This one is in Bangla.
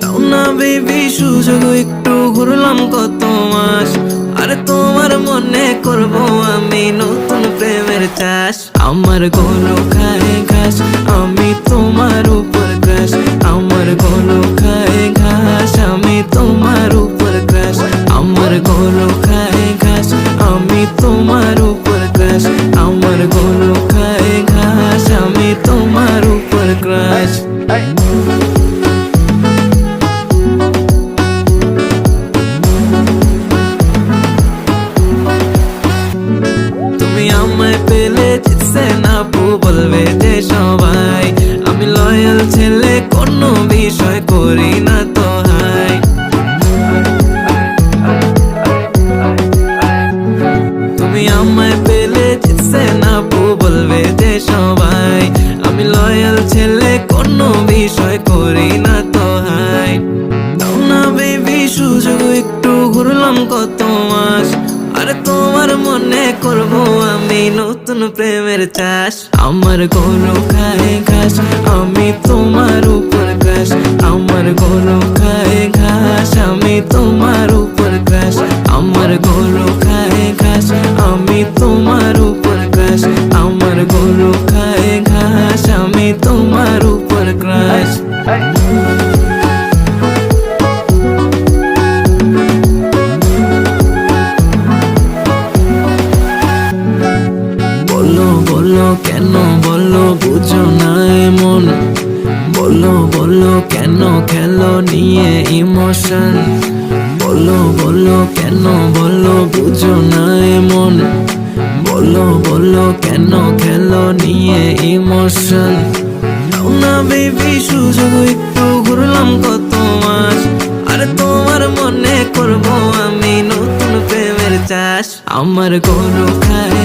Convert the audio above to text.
তাও না বেবি, সুযোগ একটু ঘুরলাম কত মাস। আরে তোমার মনে করব আমি নতুন প্রেমের চাষ। আমার গলো খায় ঘাস, আমি তোমার উপর ঘাস আমার গলো খায় না তো হাই। না বেবি সুযোগ একটু ঘুরলাম কত মাস। আর তোমার মনে করব আমি নতুন প্রেমের চাষ। আমার গরু খায় ঘাস, আমি তোমার উপর বলো বলো, কেন, বলো, বুঝো না এমন। বলো বলো, কেন খেলো নিয়ে ইমোশন। বলো বলো, কেন, বলো, বুঝো না এমন। বলো বলো, কেন খেলো নিয়ে ইমোশন। না বেবি, সুযোগ একটু ঘুরলাম কত মাস। আরে তোমার মনে করব আমি নতুন প্রেমের চাষ। আমার গরু খায়